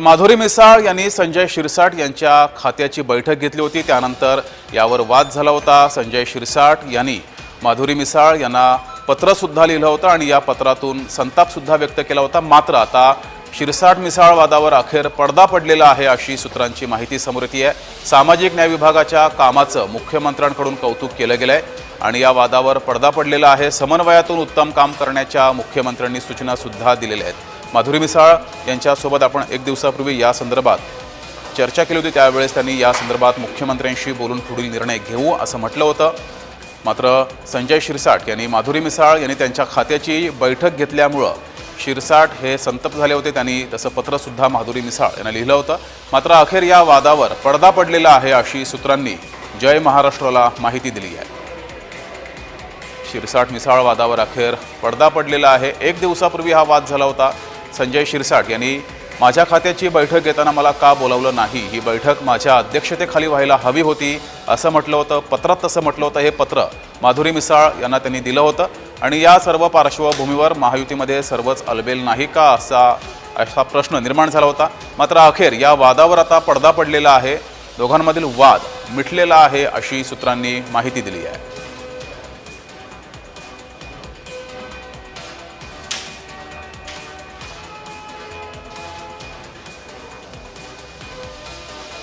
माधुरी मिसाळ यांनी संजय शिरसाट यांच्या खात्याची बैठक घेतली होती. त्यानंतर यावर वाद झाला होता. संजय शिरसाट यांनी माधुरी मिसाळ यांना पत्रसुद्धा लिहिलं होतं आणि या पत्रातून संतापसुद्धा व्यक्त केला होता. मात्र आता शिरसाट मिसाळ वादावर अखेर पडदा पडलेला आहे अशी सूत्रांची माहिती समोर येते आहे. सामाजिक न्याय विभागाच्या कामाचं मुख्यमंत्र्यांकडून कौतुक केलं गेलं आहे आणि या वादावर पडदा पडलेला आहे. समन्वयातून उत्तम काम करण्याच्या मुख्यमंत्र्यांनी सूचनासुद्धा दिलेल्या आहेत. माधुरी मिसाळ यांच्यासोबत आपण एक दिवसापूर्वी या संदर्भात चर्चा केली होती. त्यावेळेस त्यांनी या संदर्भात मुख्यमंत्र्यांशी बोलून पुढील निर्णय घेऊ असं म्हटलं होतं. मात्र संजय शिरसाट यांनी माधुरी मिसाळ यांनी त्यांच्या खात्याची बैठक घेतल्यामुळं शिरसाट हे संतप्त झाले होते. त्यांनी तसं पत्रसुद्धा माधुरी मिसाळ यांना लिहिलं होतं. मात्र अखेर या वादावर पडदा पडलेला आहे अशी सूत्रांनी जय महाराष्ट्राला माहिती दिली आहे. शिरसाट मिसाळ वादावर अखेर पडदा पडलेला आहे. एक दिवसापूर्वी हा वाद झाला होता. संजय शिरसाट यांनी माझ्या खात्याची बैठक घेताना मला का बोलावलं नाही? ही बैठक माझ्या अध्यक्षतेखाली व्हायला हवी होती असं म्हटलं होतं पत्रात तसं म्हटलं होतं हे पत्र माधुरी मिसाळ यांना त्यांनी दिलं होतं. आणि या सर्व पार्श्वभूमीवर महायुतीमध्ये सर्वच अलबेल नाही का असा असा प्रश्न निर्माण झाला होता. मात्र अखेर या वादावर आता पडदा पडलेला आहे. दोघांमधील वाद मिटलेला आहे अशी सूत्रांनी माहिती दिली आहे.